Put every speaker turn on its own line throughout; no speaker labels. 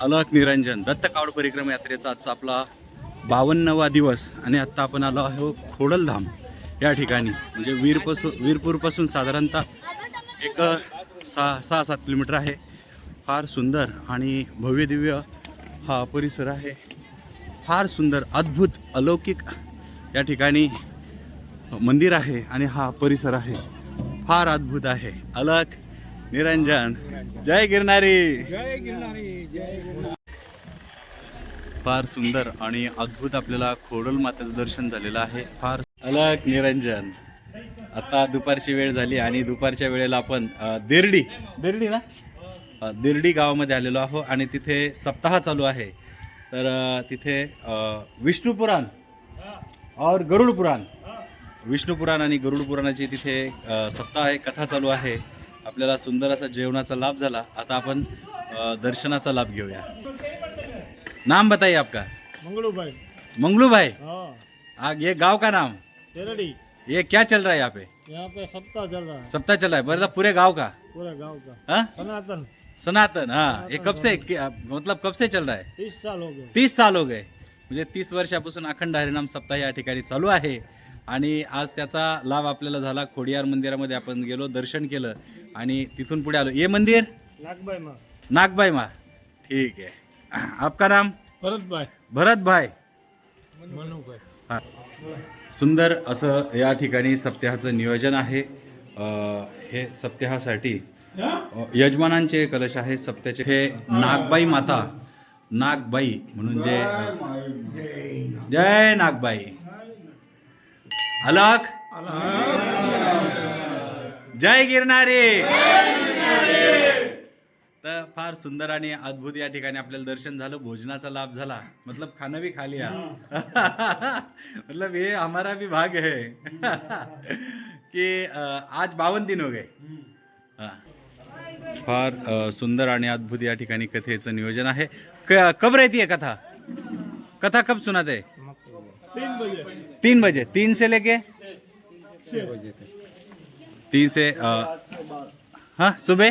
अलक निरंजन दत्त कावड यात्रेचा आजचा आपला बावन्नवा दिवस आणि आत्ता आपण आलो आहो खोडलधाम. या ठिकाणी म्हणजे वीरपासून वीरपूरपासून साधारणतः एक सहा सहा सात किलोमीटर आहे. फार सुंदर आणि भव्यदिव्य हा परिसर आहे. फार सुंदर अद्भुत अलौकिक या ठिकाणी मंदिर आहे आणि हा परिसर आहे. फार अद्भुत आहे. अलक निरंजन. जय गिरणारी
जय गिरणारी जय गिरणारी
फार सुंदर आणि अद्भुत आपल्याला खोडल मातेचं दर्शन झालेलं आहे. फार अलक निरंजन. आता दुपारची वेळ झाली आणि दुपारच्या वेळेला आपण देर्डी. देर्डी ना? देर्डी गावामध्ये आलेलो आहो आणि तिथे सप्ताह चालू आहे. तर तिथे अ, विष्णू पुराण और गरुड पुराण. विष्णू पुराण आणि गरुड पुराणाची तिथे सप्ताह आहे कथा चालू आहे. आपल्याला सुंदर असा जेवणाचा लाभ झाला. आता आपण दर्शनाचा लाभ घेऊया. नाम बताइए आपका.
मंगलू भाई
मंगलू भाई
हाँ.
आ, ये गांव का नाम?
तेरड़ी
ये क्या चल रहा है यहाँ पे?
यहाँ पे सप्ताह चल रहा है.
सप्ताह चल रहा है. मतलब पूरे गांव का?
पूरे गांव का.
हाँ
सनातन.
सनातन हाँ. ये कब से मतलब कब से चल रहा है?
तीस साल हो गए.
तीस साल हो गए. म्हणजे तीस वर्षापासून अखंड हरिनाम सप्ताह या ठिकाणी चालू आहे. आणि आज त्याचा लाभ आपल्याला झाला. खोडियार मंदिरामध्ये आपण गेलो दर्शन केलं आणि तिथून पुढे आलो. ये मंदिर?
नागबाई माँ.
नागबाई मा. ठीक है आपका नाम?
भरत भाई.
भरत भाई.
मनु भाई.
हा. सुंदर असं या ठिकाणी सप्ताहाचं नियोजन आहे. हे सप्ताहासाठी यजमानांचे कलश आहे. सप्त्याचे हे नागबाई माता. नागबाई म्हणून जे जय नागबाई. अलख जय गिरणारे तर फार सुंदर आणि अद्भुत या ठिकाणी आपल्याला दर्शन झालं भोजनाचा लाभ झाला. मतलब खाना भी खा लिया मतलब हे हमारा भी भाग है. कि आज बावन दिन हो गए. फार सुंदर आणि अद्भुत या ठिकाणी कथेचं नियोजन आहे. कब रहती है कथा? कथा कब सुनाते?
तीन बजे
तीन से लेके? तीन से हा सुबह?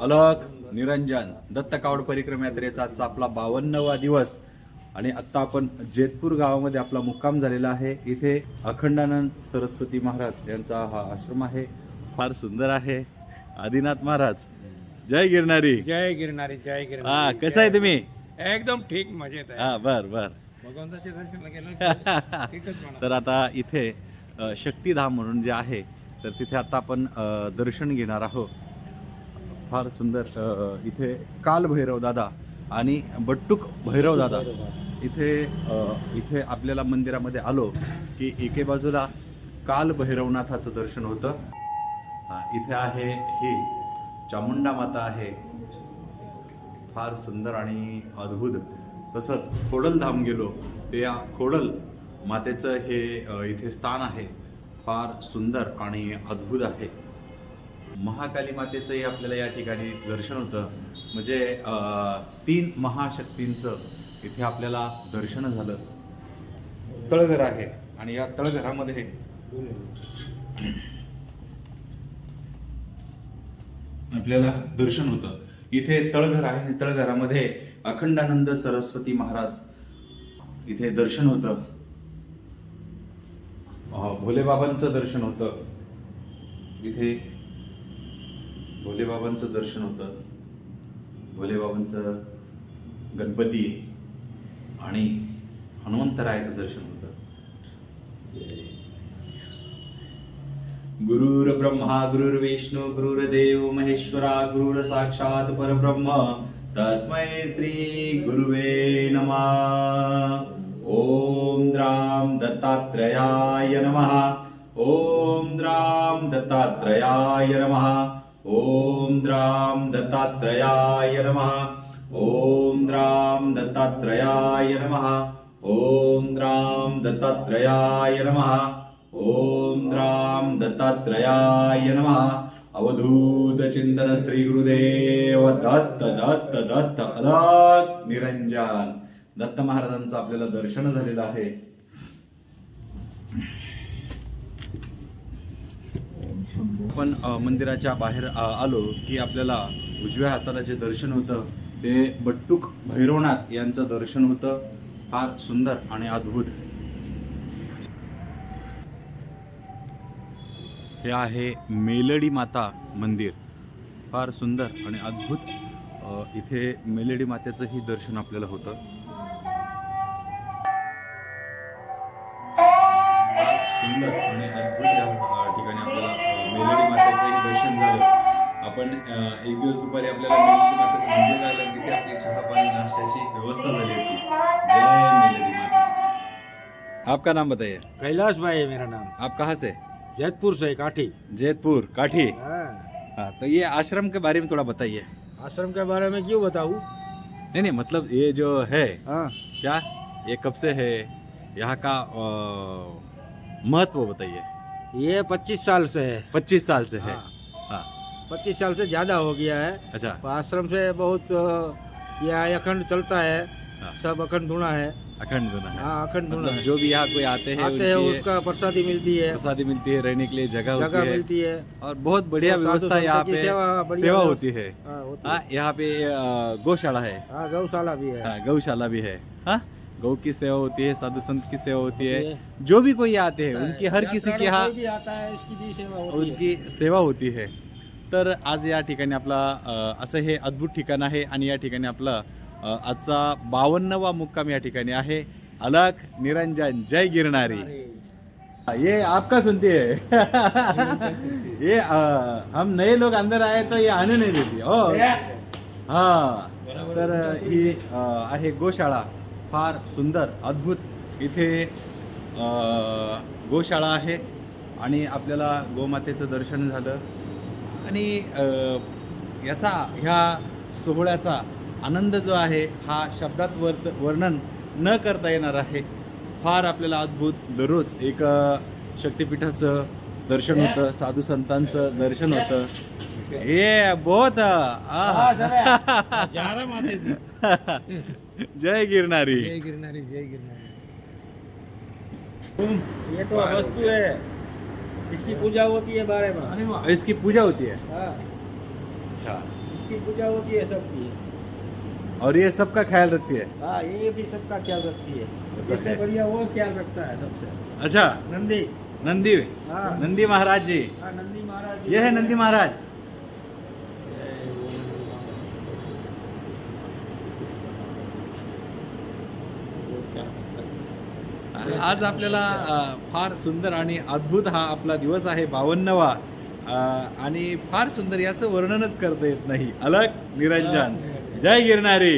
अलक निरंजन दत्त कावड परिक्रमा यात्रेचा आजचा आपला बावन्नवा दिवस. आणि आत्ता आपण जेतपूर गावामध्ये आपला मुक्काम झालेला आहे. इथे अखंडानंद सरस्वती महाराज यांचा हा आश्रम आहे. फार सुंदर आहे. आदिनाथ महाराज. जय गिरणारी
जय गिरणारी जय
हा
गिरणारी
कसं आहे तुम्ही?
एकदम ठीक मजेत आहे.
हा बर बर.
गेलं
तर आता इथे शक्तिधाम म्हणून जे आहे तर तिथे आता आपण दर्शन घेणार आहोत. फार सुंदर इथे काल भैरव दादा आणि बट्टूक भैरव दादा इथे इथे आपल्याला मंदिरामध्ये आलो की एके बाजूला काल भैरवनाथाचं दर्शन होतं. इथे आहे ही चामुंडा माता आहे. फार सुंदर आणि अद्भुत. तसंच खोडलधाम गेलो ते या खोडल मातेचं हे इथे स्थान आहे. फार सुंदर आणि अद्भुत आहे. महाकाली मातेचंही आपल्याला या ठिकाणी दर्शन होतं. म्हणजे तीन महाशक्तींचं इथे आपल्याला दर्शन झालं. तळघर आहे आणि या तळघरामध्ये आपल्याला दर्शन होतं. इथे तळघर आहे आणि तळघरामध्ये अखंडानंद सरस्वती महाराज. इथे दर्शन होतं. भोलेबाबांचं दर्शन होतं. इथे भोलेबाबांचं दर्शन होतं. भोलेबाबांचं गणपती आणि हनुमंतरायाचं दर्शन होतं. गुरुर ब्रह्मा गुरुर्विष्णू गुरुर्देव महेश्वरा गुरुर साक्षात परब्रह्म तस्मै श्रीगुर्वे नमः। ॐ द्रां दत्तात्रयाय नमः। ॐ द्रां दत्तात्रयाय नमः। ॐ द्रां दत्तात्रयाय नमः। ॐ द्रां दत्तात्रयाय नमः। ॐ द्रां दत्तात्रयाय नमः। ॐ द्रां दत्तात्रयाय नमः। अवधूत चिंतन श्री गुरुदेव. दत्त दत्त दत्त अदत निरंजन. दत्त महाराजांचं आपल्याला दर्शन झालेलं आहे. आपण मंदिराच्या बाहेर आलो की आपल्याला उजव्या हाताला जे दर्शन होतं ते बट्टूक भैरवनाथ यांचं दर्शन होतं. फार सुंदर आणि अद्भुत. हे आहे मेलडी माता मंदिर. फार सुंदर आणि अद्भुत इथे मेलडी मातेचंही दर्शन आपल्याला होतं. फार सुंदर आणि अद्भुत या ठिकाणी आपल्याला मेलडी मातेचंही दर्शन झालं. आपण एक दिवस दुपारी आपल्याला मेलडी मातेचं मंदिर राहिलं तिथे आपली चहा पाणी नाश्त्याची व्यवस्था झाली होती. आपका नाम बताइए।
कैलाश भाई है मेरा नाम।
आप कहाँ से?
जैतपुर से काठी।
जैतपुर काठी?
हाँ।
हाँ तो ये आश्रम के बारे में थोड़ा बताइए।
आश्रम के बारे में क्यों बताऊँ?
नहीं नहीं मतलब ये जो है
हाँ।
क्या? ये कब से है? यहाँ का महत्व बताइए।
ये पच्चीस साल से है।
पच्चीस साल से है। हाँ।
पच्चीस साल से ज़्यादा हो गया है।
अच्छा।
आश्रम से बहुत अ, ये अखंड चलता है
हाँ।
सब अखंड धुना है।
अखंड धुना है।
हाँ अखंड धुना
मतलब जो भी यहाँ कोई आते हैं
आते हैं उसका प्रसादी मिलती है।
प्रसादी मिलती है रहने के लिए जगह
जगह
होती
मिलती है।
और बहुत बढ़िया व्यवस्था यहाँ पे
सेवा
होती है। यहाँ पे गौशाला है।
हाँ गौशाला भी है।
हाँ, गौशाला भी है। हाँ? गौ की सेवा होती है साधु संत की सेवा होती है। जो भी कोई आते हैं। उनकी हर किसी की यहाँ
कोई भी आता इसकी भी सेवा होती
उनकी सेवा होती है। तर आज या ठिकाणी आपला असं हे अद्भुत ठिकाण आहे आणि या ठिकाणी आपला आजचा बावन्नवा मुक्काम या ठिकाणी आहे. अलख निरंजन जय गिरणारी ये आपका सुनती है. ये अ, हम नए लोग अंदर आए तो ये आने नहीं देती. हो. हा. तर ही आहे गोशाळा. फार सुंदर अद्भुत. इथे गोशाळा आहे आणि आपल्याला गोमातेचं दर्शन झालं. आणि याचा ह्या सोहळ्याचा आनंद जो आहे हा शब्दात वर्त वर्णन न करता येणार आहे. फार आपल्याला अद्भुत दररोज एक शक्तिपीठाचं दर्शन होतं साधू संतांचं दर्शन होतं. हे बहुत। जय गिरणारी
जय गिरनारी जय गिरनारी. ये तो वस्तु है। इसकी पूजा होती है बारह माह
इसकी पूजा होती है?
हाँ।
अच्छा।
इसकी पूजा होती है सबकी।
और ये सबका ख्याल रखती है?
हाँ ये भी सबका ख्याल रखती है। इससे। बढ़िया वो ख्याल रखता है सबसे।
अच्छा।
नंदी।
नंदी?
हाँ।
नंदी महाराज जी।
हाँ नंदी महाराज।
ये है नंदी महाराज। आज आपल्याला फार सुंदर आणि अद्भुत हा आपला दिवस आहे बावन्नवा. आणि फार सुंदर याचं वर्णनच करता येत नाही. अलग निरंजन. जय गिरणारी